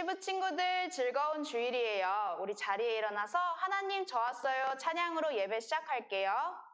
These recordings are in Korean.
유튜브 친구들 즐거운 주일이에요. 우리 자리에 일어나서 하나님 저왔어요 찬양으로 예배 시작할게요.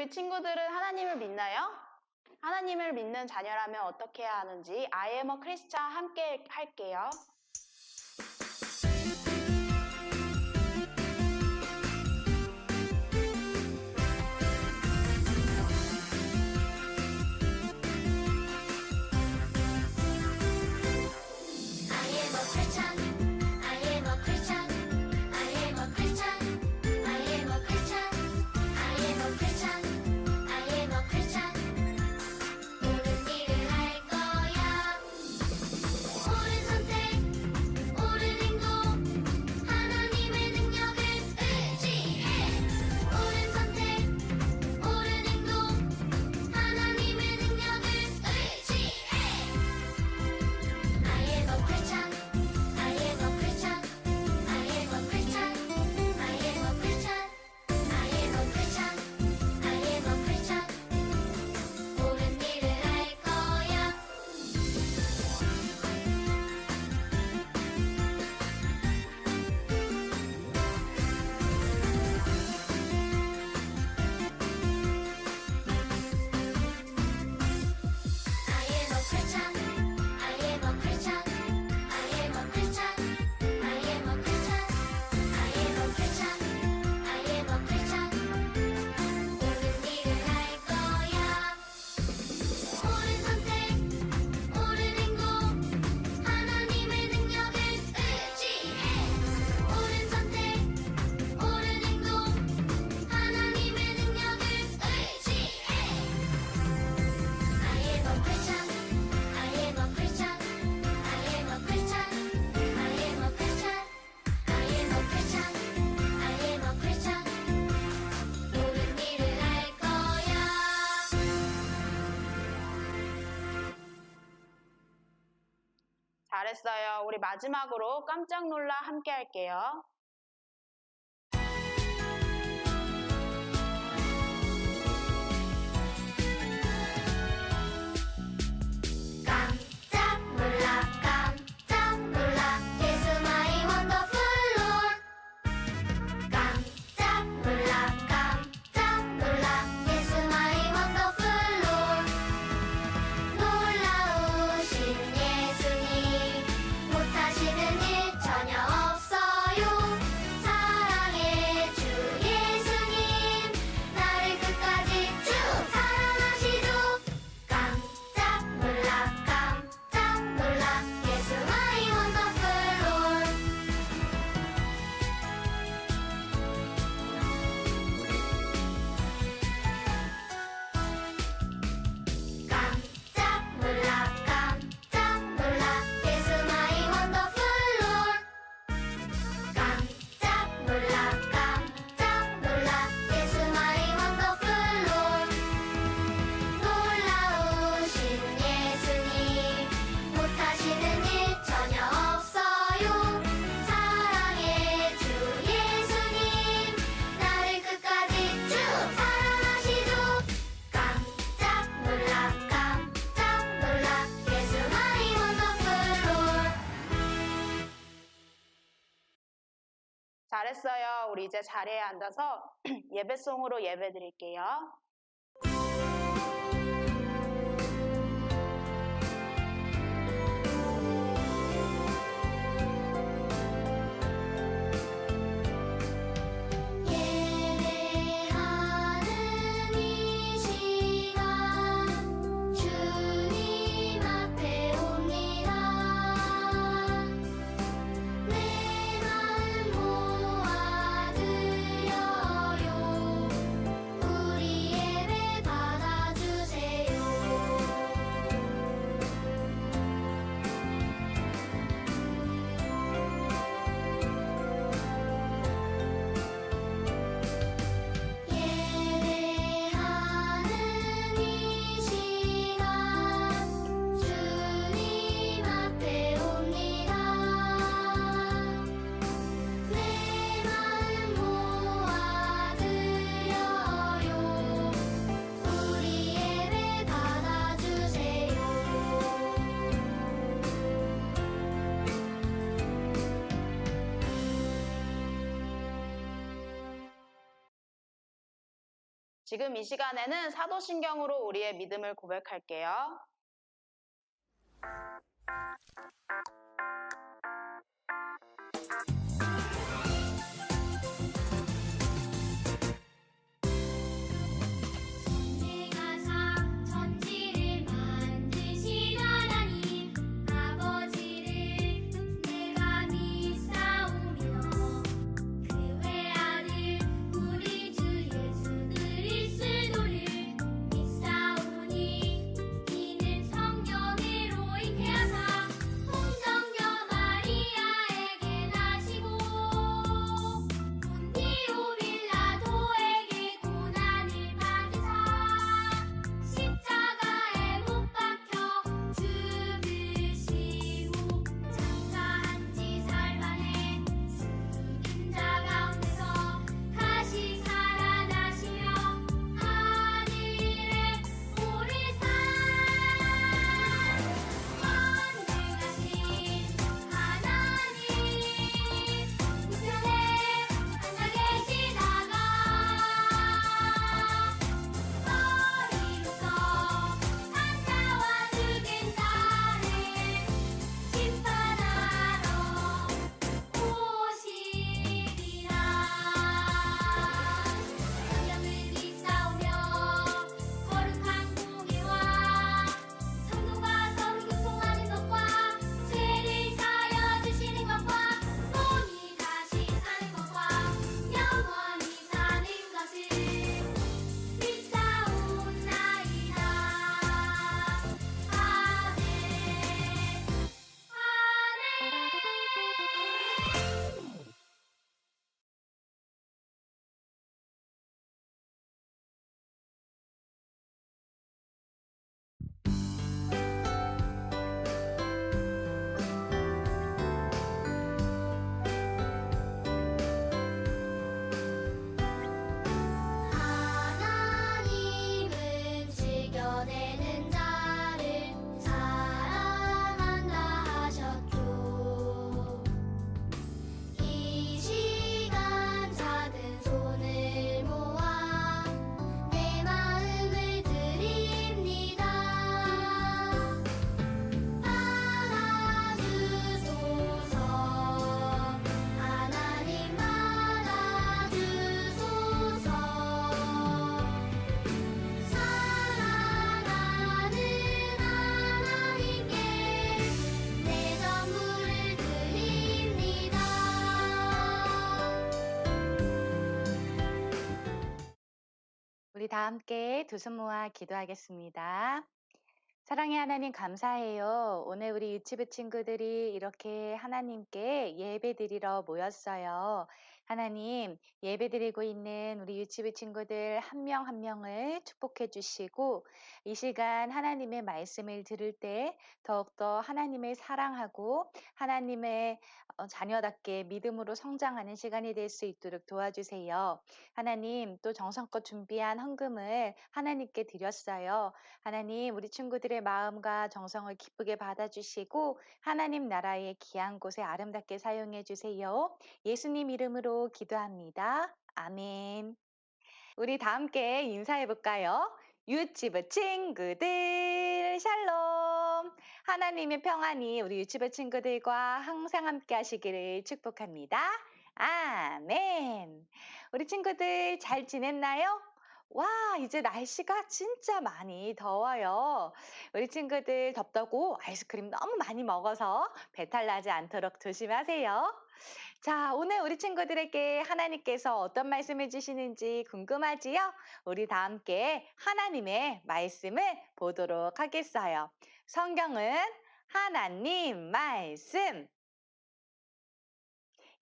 우리 친구들은 하나님을 믿나요? 하나님을 믿는 자녀라면 어떻게 해야 하는지 I am a Christian 함께 할게요. 마지막으로 깜짝 놀라 함께 할게요. 잘해야 한다서 예배송으로 예배 드릴게요. 지금 이 시간에는 사도신경으로 우리의 믿음을 고백할게요. 다 함께 두 손 모아 기도하겠습니다. 사랑의 하나님 감사해요. 오늘 우리 유치부 친구들이 이렇게 하나님께 예배 드리러 모였어요. 하나님 예배 드리고 있는 우리 유치부 친구들 한 명한 한 명을 축복해 주시고 이 시간 하나님의 말씀을 들을 때 더욱더 하나님을 사랑하고 하나님의 어, 자녀답게 믿음으로 성장하는 시간이 될 수 있도록 도와주세요. 하나님 또 정성껏 준비한 헌금을 하나님께 드렸어요. 하나님 우리 친구들의 마음과 정성을 기쁘게 받아주시고 하나님 나라의 귀한 곳에 아름답게 사용해 주세요. 예수님 이름으로 기도합니다. 아멘. 우리 다 함께 인사해 볼까요? 유치부 친구들 샬롬 하나님의 평안이 우리 유치부 친구들과 항상 함께 하시기를 축복합니다. 아멘. 우리 친구들 잘 지냈나요? 와, 이제 날씨가 진짜 많이 더워요. 우리 친구들 덥다고 아이스크림 너무 많이 먹어서 배탈 나지 않도록 조심하세요. 자, 오늘 우리 친구들에게 하나님께서 어떤 말씀을 주시는지 궁금하지요? 우리 다 함께 하나님의 말씀을 보도록 하겠어요. 성경은 하나님 말씀.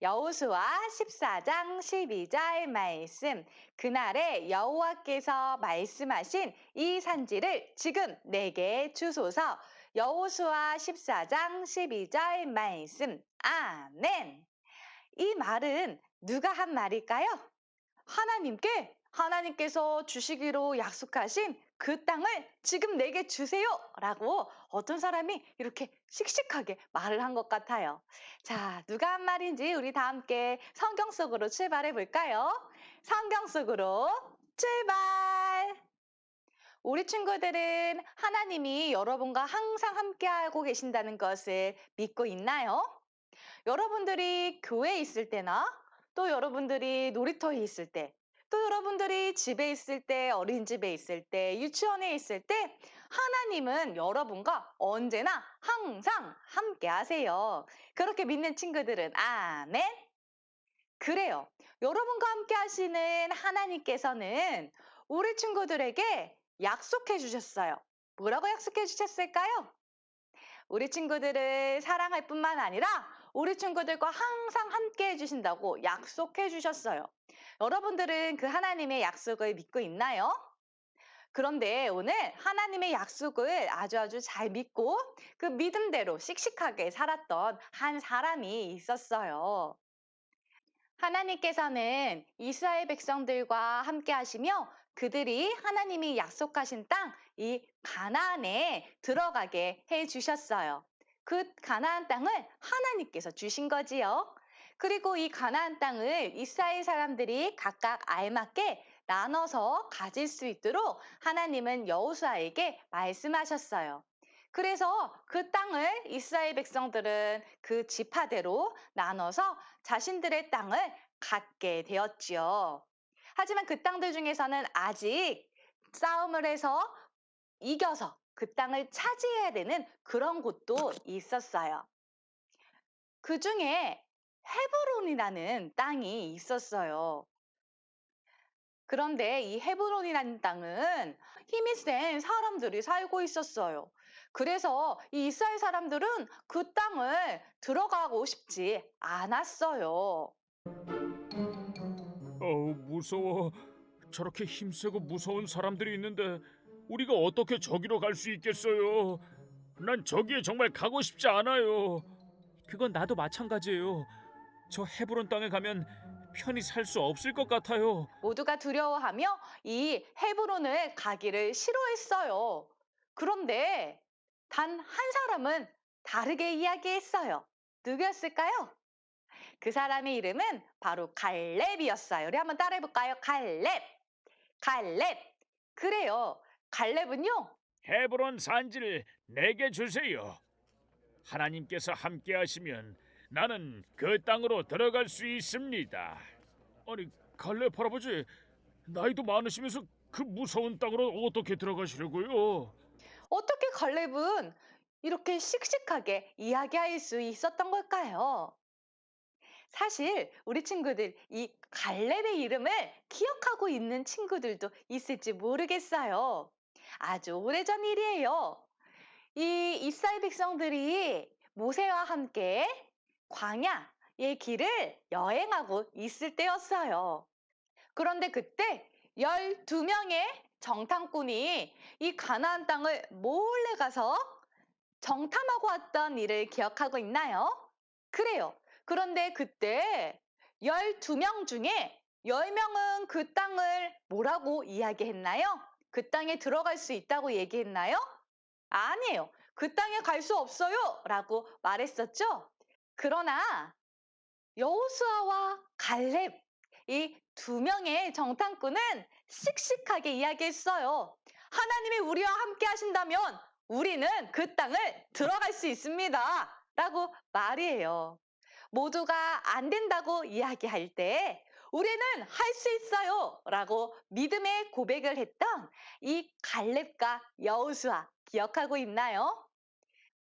여호수아 14장 12절 말씀. 그날에 여호와께서 말씀하신 이 산지를 지금 내게 주소서. 여호수아 14장 12절 말씀. 아멘. 이 말은 누가 한 말일까요? 하나님께 하나님께서 주시기로 약속하신 그 땅을 지금 내게 주세요 라고 어떤 사람이 이렇게 씩씩하게 말을 한 것 같아요. 자, 누가 한 말인지 우리 다 함께 성경 속으로 출발해 볼까요? 성경 속으로 출발! 우리 친구들은 하나님이 여러분과 항상 함께하고 계신다는 것을 믿고 있나요? 여러분들이 교회에 있을 때나 또 여러분들이 놀이터에 있을 때, 또 여러분들이 집에 있을 때, 어린이집에 있을 때, 유치원에 있을 때 하나님은 여러분과 언제나 항상 함께 하세요. 그렇게 믿는 친구들은 아멘. 그래요. 여러분과 함께 하시는 하나님께서는 우리 친구들에게 약속해 주셨어요. 뭐라고 약속해 주셨을까요? 우리 친구들을 사랑할 뿐만 아니라 우리 친구들과 항상 함께 해주신다고 약속해 주셨어요. 여러분들은 그 하나님의 약속을 믿고 있나요? 그런데 오늘 하나님의 약속을 아주 아주 잘 믿고 그 믿음대로 씩씩하게 살았던 한 사람이 있었어요. 하나님께서는 이스라엘 백성들과 함께 하시며 그들이 하나님이 약속하신 땅, 이 가나안에 들어가게 해 주셨어요. 그 가나안 땅을 하나님께서 주신 거지요. 그리고 이 가나안 땅을 이스라엘 사람들이 각각 알맞게 나눠서 가질 수 있도록 하나님은 여호수아에게 말씀하셨어요. 그래서 그 땅을 이스라엘 백성들은 그 지파대로 나눠서 자신들의 땅을 갖게 되었지요. 하지만 그 땅들 중에서는 아직 싸움을 해서 이겨서 그 땅을 차지해야 되는 그런 곳도 있었어요. 그 중에 헤브론이라는 땅이 있었어요. 그런데 이 헤브론이라는 땅은 힘이 센 사람들이 살고 있었어요. 그래서 이 이스라엘 사람들은 그 땅을 들어가고 싶지 않았어요. 어우, 무서워. 저렇게 힘세고 무서운 사람들이 있는데 우리가 어떻게 저기로 갈 수 있겠어요? 난 저기에 정말 가고 싶지 않아요. 그건 나도 마찬가지예요. 저 헤브론 땅에 가면 편히 살 수 없을 것 같아요. 모두가 두려워하며 이 헤브론을 가기를 싫어했어요. 그런데 단 한 사람은 다르게 이야기했어요. 누구였을까요? 그 사람의 이름은 바로 갈렙이었어요. 우리 한번 따라해 볼까요? 갈렙. 갈렙. 그래요. 갈렙은요. 헤브론 산지를 내게 주세요. 하나님께서 함께 하시면 나는 그 땅으로 들어갈 수 있습니다. 아니, 갈렙 할아버지, 나이도 많으시면서 그 무서운 땅으로 어떻게 들어가시려고요? 어떻게 갈렙은 이렇게 씩씩하게 이야기할 수 있었던 걸까요? 사실 우리 친구들 이 갈렙의 이름을 기억하고 있는 친구들도 있을지 모르겠어요. 아주 오래전 일이에요. 이 이스라엘 백성들이 모세와 함께 광야의 길을 여행하고 있을 때였어요. 그런데 그때 12명의 정탐꾼이 이 가나안 땅을 몰래 가서 정탐하고 왔던 일을 기억하고 있나요? 그래요. 그런데 그때 12명 중에 10명은 그 땅을 뭐라고 이야기했나요? 그 땅에 들어갈 수 있다고 얘기했나요? 아니에요. 그 땅에 갈 수 없어요. 라고 말했었죠. 그러나 여호수아와 갈렙 이 두 명의 정탐꾼은 씩씩하게 이야기했어요. 하나님이 우리와 함께 하신다면 우리는 그 땅을 들어갈 수 있습니다. 라고 말이에요. 모두가 안 된다고 이야기할 때 우리는 할 수 있어요. 라고 믿음의 고백을 했던 이 갈렙과 여호수아 기억하고 있나요?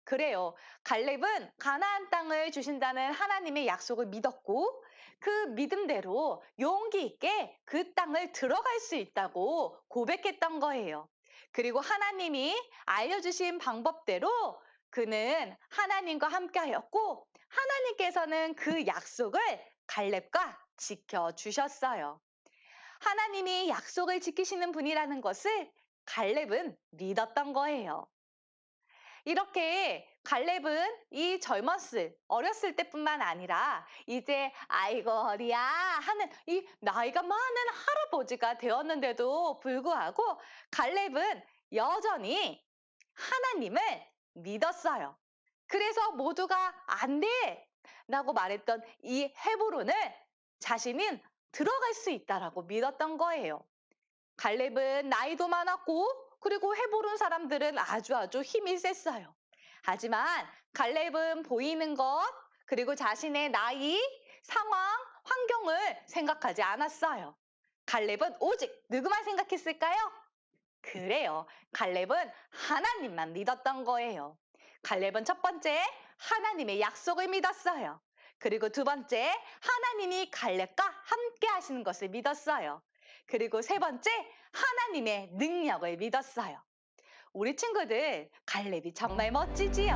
그래요. 갈렙은 가나안 땅을 주신다는 하나님의 약속을 믿었고 그 믿음대로 용기 있게 그 땅을 들어갈 수 있다고 고백했던 거예요. 그리고 하나님이 알려주신 방법대로 그는 하나님과 함께하였고 하나님께서는 그 약속을 갈렙과 지켜주셨어요. 하나님이 약속을 지키시는 분이라는 것을 갈렙은 믿었던 거예요. 이렇게 갈렙은 이 젊었을 어렸을 때뿐만 아니라 이제 아이고 어리야 하는 이 나이가 많은 할아버지가 되었는데도 불구하고 갈렙은 여전히 하나님을 믿었어요. 그래서 모두가 안 돼! 라고 말했던 이 헤브론을 자신은 들어갈 수 있다라고 믿었던 거예요. 갈렙은 나이도 많았고 그리고 헤브론 사람들은 아주 아주 힘이 셌어요. 하지만 갈렙은 보이는 것 그리고 자신의 나이, 상황, 환경을 생각하지 않았어요. 갈렙은 오직 누구만 생각했을까요? 그래요. 갈렙은 하나님만 믿었던 거예요. 갈렙은 첫 번째 하나님의 약속을 믿었어요. 그리고 두 번째 하나님이 갈렙과 함께 하시는 것을 믿었어요. 그리고 세 번째 하나님의 능력을 믿었어요. 우리 친구들 갈렙이 정말 멋지지요.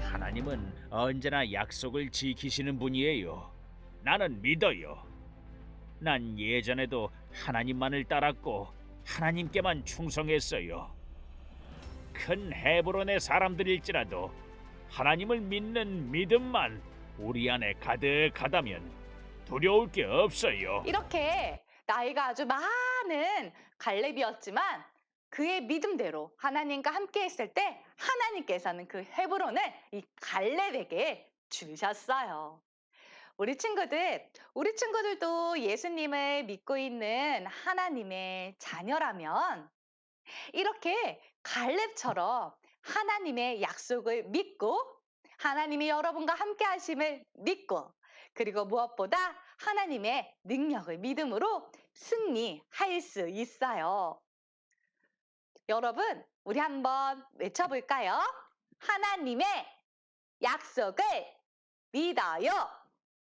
하나님은 언제나 약속을 지키시는 분이에요. 나는 믿어요. 난 예전에도 하나님만을 따랐고 하나님께만 충성했어요. 큰 헤브론의 사람들일지라도 하나님을 믿는 믿음만 우리 안에 가득하다면 두려울 게 없어요. 이렇게 나이가 아주 많은 갈렙이었지만 그의 믿음대로 하나님과 함께 했을 때 하나님께서는 그 헤브론을 이 갈렙에게 주셨어요. 우리 친구들, 우리 친구들도 예수님을 믿고 있는 하나님의 자녀라면 이렇게 갈렙처럼 하나님의 약속을 믿고 하나님이 여러분과 함께 하심을 믿고 그리고 무엇보다 하나님의 능력을 믿음으로 승리할 수 있어요. 여러분, 우리 한번 외쳐볼까요? 하나님의 약속을 믿어요.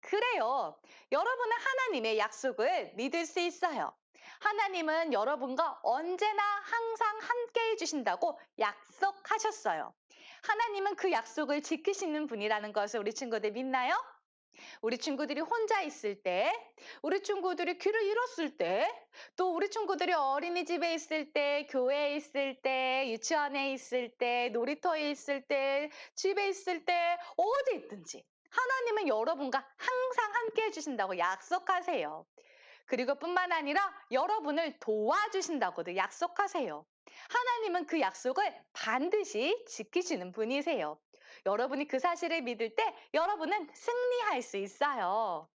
그래요. 여러분은 하나님의 약속을 믿을 수 있어요. 하나님은 여러분과 언제나 항상 함께 해주신다고 약속하셨어요. 하나님은 그 약속을 지키시는 분이라는 것을 우리 친구들 믿나요? 우리 친구들이 혼자 있을 때, 우리 친구들이 귀를 잃었을 때, 또 우리 친구들이 어린이집에 있을 때, 교회에 있을 때, 유치원에 있을 때, 놀이터에 있을 때, 집에 있을 때, 어디 있든지 하나님은 여러분과 항상 함께 해주신다고 약속하세요. 그리고 뿐만 아니라 여러분을 도와주신다고도 약속하세요. 하나님은 그 약속을 반드시 지키시는 분이세요. 여러분이 그 사실을 믿을 때 여러분은 승리할 수 있어요.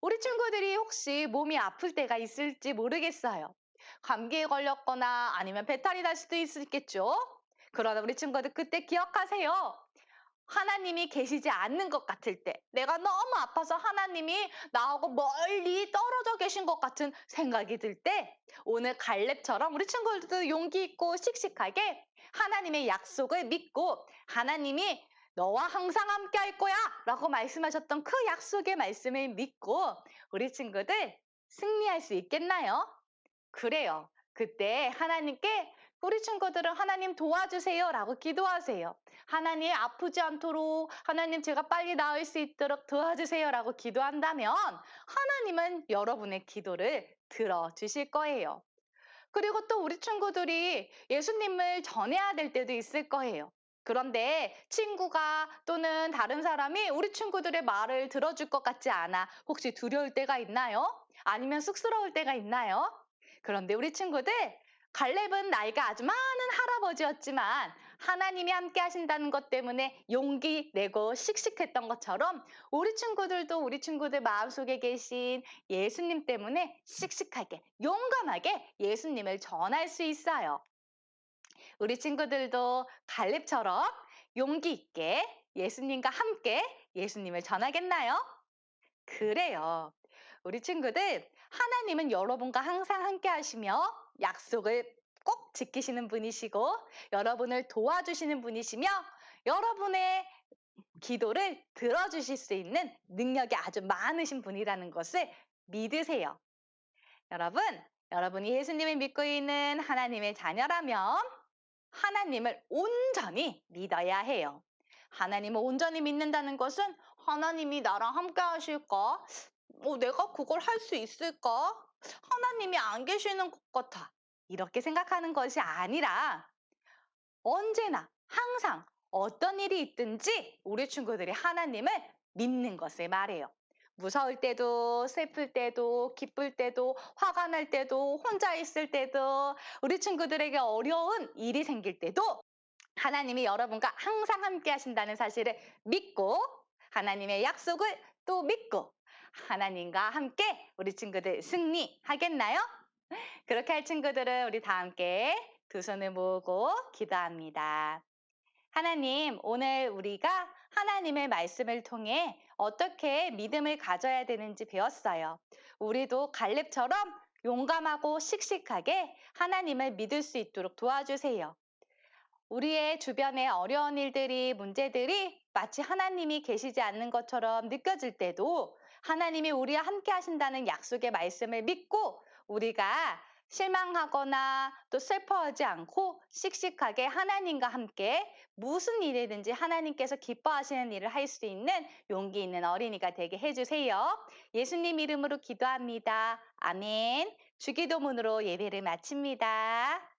우리 친구들이 혹시 몸이 아플 때가 있을지 모르겠어요. 감기에 걸렸거나 아니면 배탈이 날 수도 있겠죠. 그러나 우리 친구들 그때 기억하세요. 하나님이 계시지 않는 것 같을 때, 내가 너무 아파서 하나님이 나하고 멀리 떨어져 계신 것 같은 생각이 들 때, 오늘 갈렙처럼 우리 친구들도 용기 있고 씩씩하게 하나님의 약속을 믿고 하나님이 너와 항상 함께 할 거야 라고 말씀하셨던 그 약속의 말씀을 믿고 우리 친구들 승리할 수 있겠나요? 그래요. 그때 하나님께 우리 친구들은 하나님 도와주세요 라고 기도하세요. 하나님 아프지 않도록 하나님 제가 빨리 나을 수 있도록 도와주세요 라고 기도한다면 하나님은 여러분의 기도를 들어주실 거예요. 그리고 또 우리 친구들이 예수님을 전해야 될 때도 있을 거예요. 그런데 친구가 또는 다른 사람이 우리 친구들의 말을 들어줄 것 같지 않아. 혹시 두려울 때가 있나요? 아니면 쑥스러울 때가 있나요? 그런데 우리 친구들, 갈렙은 나이가 아주 많은 할아버지였지만 하나님이 함께 하신다는 것 때문에 용기 내고 씩씩했던 것처럼 우리 친구들도 우리 친구들 마음속에 계신 예수님 때문에 씩씩하게, 용감하게 예수님을 전할 수 있어요. 우리 친구들도 갈렙처럼 용기 있게 예수님과 함께 예수님을 전하겠나요? 그래요. 우리 친구들, 하나님은 여러분과 항상 함께 하시며 약속을 꼭 지키시는 분이시고 여러분을 도와주시는 분이시며 여러분의 기도를 들어주실 수 있는 능력이 아주 많으신 분이라는 것을 믿으세요. 여러분, 여러분이 예수님을 믿고 있는 하나님의 자녀라면 하나님을 온전히 믿어야 해요. 하나님을 온전히 믿는다는 것은 하나님이 나랑 함께 하실까? 어, 내가 그걸 할 수 있을까? 하나님이 안 계시는 것 같아. 이렇게 생각하는 것이 아니라 언제나 항상 어떤 일이 있든지 우리 친구들이 하나님을 믿는 것을 말해요. 무서울 때도, 슬플 때도, 기쁠 때도, 화가 날 때도, 혼자 있을 때도, 우리 친구들에게 어려운 일이 생길 때도 하나님이 여러분과 항상 함께 하신다는 사실을 믿고 하나님의 약속을 또 믿고 하나님과 함께 우리 친구들 승리하겠나요? 그렇게 할 친구들은 우리 다 함께 두 손을 모으고 기도합니다. 하나님, 오늘 우리가 하나님의 말씀을 통해 어떻게 믿음을 가져야 되는지 배웠어요. 우리도 갈렙처럼 용감하고 씩씩하게 하나님을 믿을 수 있도록 도와주세요. 우리의 주변에 어려운 일들이, 문제들이 마치 하나님이 계시지 않는 것처럼 느껴질 때도 하나님이 우리와 함께 하신다는 약속의 말씀을 믿고 우리가 실망하거나 또 슬퍼하지 않고 씩씩하게 하나님과 함께 무슨 일이든지 하나님께서 기뻐하시는 일을 할 수 있는 용기 있는 어린이가 되게 해주세요. 예수님 이름으로 기도합니다. 아멘. 주기도문으로 예배를 마칩니다.